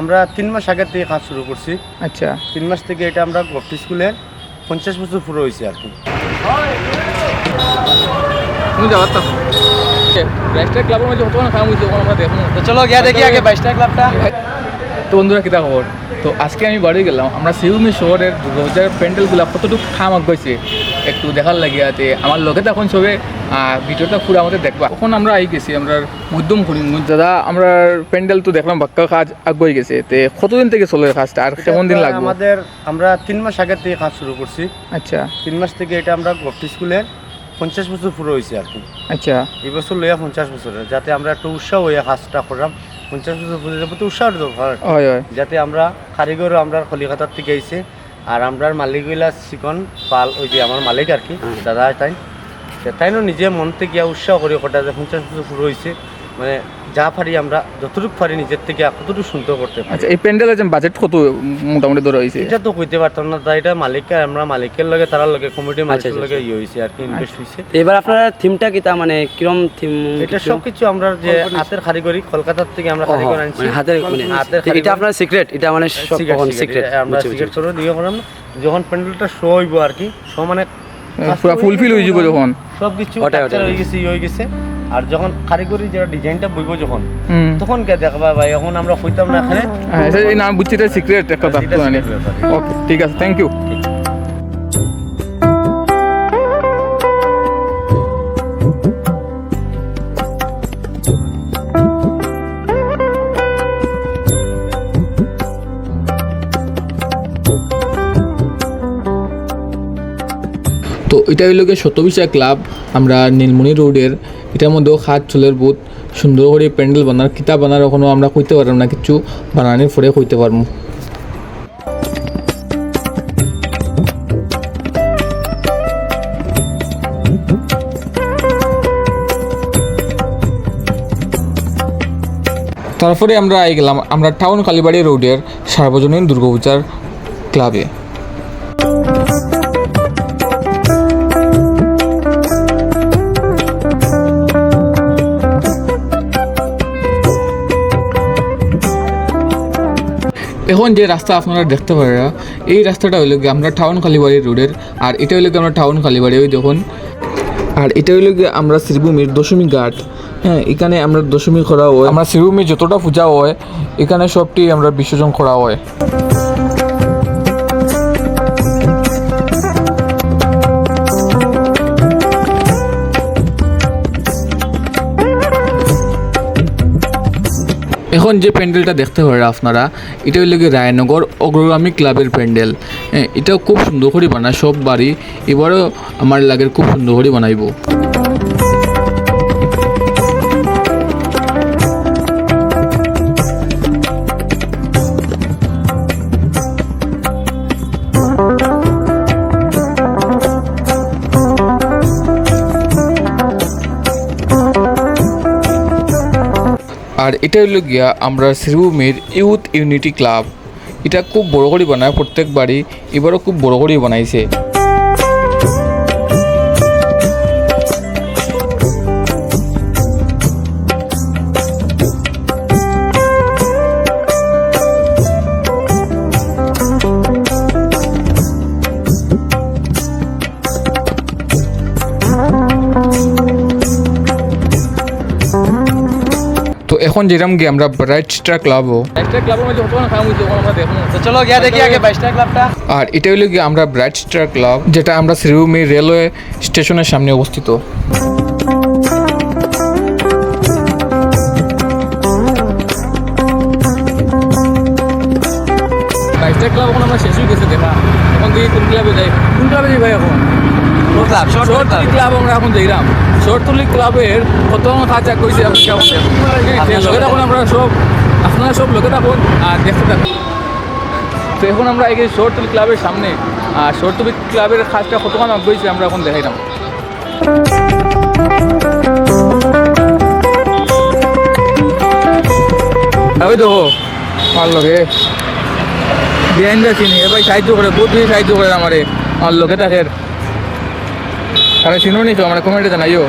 আমরা তিন মাস আগে থেকে কাজ শুরু করছি। আচ্ছা। তিন মাস থেকে এটা আমরা গভটি স্কুলে পঞ্চাশ বছর পুরো হয়েছে আর কি। তুমি যাবার তো রাষ্ট্রীয় ক্লাবের মধ্যে কতক্ষণ খাওয়া হয়েছে ওখানে আমরা দেখুন তো চলো গিয়া দেখি আগে বাইশটা ক্লাবটা তো বন্ধুরা কিতা খবর তো আজকে আমি বাড়ি গেলাম। আমরা শিউমি শহরের দুর্গাপূজার প্যান্ডেলগুলো কতটুকু খাম গেছে একটু দেখার লাগিয়াতে আমার লগে তখন সবে ভিডিওটা পুরো আমাদের দেখবা। তখন আমরা আই গেছি আমরা মধ্যম করিমগঞ্জ দাদা আমরা প্যান্ডেল তো দেখলাম বাক্কা কাজ আগে গেছে। তে কতদিন থেকে চলে কাজটা? আর কেমন দিন লাগবে আমাদের আমরা তিন মাস আগে থেকে কাজ শুরু করছি। আচ্ছা। তিন মাস থেকে এটা আমরা গভটি স্কুলে পঞ্চাশ বছর পুরো হয়েছে আর কি। আচ্ছা। এই বছর লইয়া পঞ্চাশ বছর যাতে আমরা একটু উৎসাহ হইয়া কাজটা করলাম। পঞ্চাশ বছর পুজোর প্রতি উৎসাহ দরকার। হয় হয়। যাতে আমরা কারিগরও আমরা কলিকাতার থেকে আইছে। আর আমরার মালিকগুলা হইলা চিকন পাল ওই যে আমার মালিক আর কি দাদা তাই। তা তাইনও নিজে মন থেকে উৎসাহ করি কটা যে পঞ্চাশ বছর শুরু হয়েছে মানে যা পারি আমরা যতটুকু পারি নিজের থেকে কতটুকু সুন্দর করতে পারি। আচ্ছা এই প্যান্ডেলের যে বাজেট কত মোটামুটি ধরা হয়েছে এটা তো কইতে পারতাম না তাই এটা মালিককে আমরা মালিকের লগে তার লগে কমিটি মালিকের আচ্ছা, লগে ইয়ে হয়েছে আর কি ইনভেস্ট হয়েছে এবার আপনার থিমটা কিতা মানে কিরম থিম এটা সবকিছু আমরা যে হাতের কারিগরি কলকাতার থেকে আমরা কারিগর আনছি। হাতের মানে হাতের এটা আপনার সিক্রেট এটা মানে সব সিক্রেট আমরা সিক্রেট করে দিয়ে করলাম যখন প্যান্ডেলটা শো হইব আর কি শো মানে পুরা ফুলফিল হয়ে যাব যখন। সব কিছু। হয়ে গেছে ইয়ে হয়ে গেছে। আর যখন কারিগরি যারা ডিজাইনটা বইব যখন তখন কে দেখবা ভাই এখন আমরা হইতাম না এখানে। হ্যাঁ এই নাম বুঝছি এটা সিক্রেট একটা। ওকে ঠিক আছে থ্যাংক ইউ তো এটা হইল গিয়ে শতবিশা ক্লাব। আমরা নীলমণি রোডের, এটার মধ্যেও হাত চুলের বুথ সুন্দর করে প্যান্ডেল বানার, কিতাব বানার ওখানেও আমরা কইতে পারলাম না কিছু, বানানির পরে কইতে পারব। তারপরে আমরা আই গেলাম, আমরা টাউন কালীবাড়ি রোডের সার্বজনীন দুর্গাপূজার ক্লাবে। এখন যে রাস্তা আপনারা দেখতে পারেন, এই রাস্তাটা হইল গিয়ে আমরা টাউন কালীবাড়ি রোডের, আর এটা হইল গিয়ে আমরা টাউন কালীবাড়ি ওই দেখুন আর এটা হইল গিয়ে আমরা শ্রীভূমির দশমী ঘাট। হ্যাঁ এখানে আমরা দশমী করা হয়। আমরা শ্রীভূমি যতটা পূজা হয়, এখানে সবটি আমরা বিসর্জন করা হয়। এখন যে প্যান্ডেলটা দেখতে পারেন আপনারা, এটা হইল কি রায়নগর অগ্রগামী ক্লাবের প্যান্ডেল। এটাও খুব সুন্দর করে বানায়, সব বাড়ি। এবারও আমার লাগের খুব সুন্দর করে বানাইবো। আর এটা হলো গিয়া আমরা শ্রীভূমির ইউথ ইউনিটি ক্লাব। এটা খুব বড় করে বানায়, প্রত্যেকবারই। এবারও খুব বড় করে বানাইছে। চলো গিয়া দেখি আগে বাইশটা ক্লাবটা আর এটা হলো গিয়ে আমরা ব্রাইট স্টার ক্লাব যেটা আমরা শ্রীভূমি রেলওয়ে স্টেশনের সামনে অবস্থিত। বাইশটা ক্লাব এখন আমরা শেষ হয়ে গেছে দেখা। এখন দেখি কোন ক্লাবে যাই। কোন ক্লাবে যাই ভাই এখন? ক্লাব শহরতলি ক্লাব আমরা এখন দেখলাম। শহরতলি ক্লাবের কত কাজ কইছে আপনি কেমন লগে থাকুন আমরা সব আপনারা সব লগে থাকুন আর দেখতে থাকুন। তো এখন আমরা এই শহরতলি ক্লাবের সামনে আর শহরতলি ক্লাবের কাজটা কতক্ষণ আগে আমরা এখন দেখাইলাম। ওই দেখো ভালো লাগে বিহাইন্ড দ্য সিন এ সাহায্য করে বহুত বেশি সাহায্য করে আমারে। আমার লোকে থাকে আরে চিনো নি তো আমার কমেন্টে জানাইও।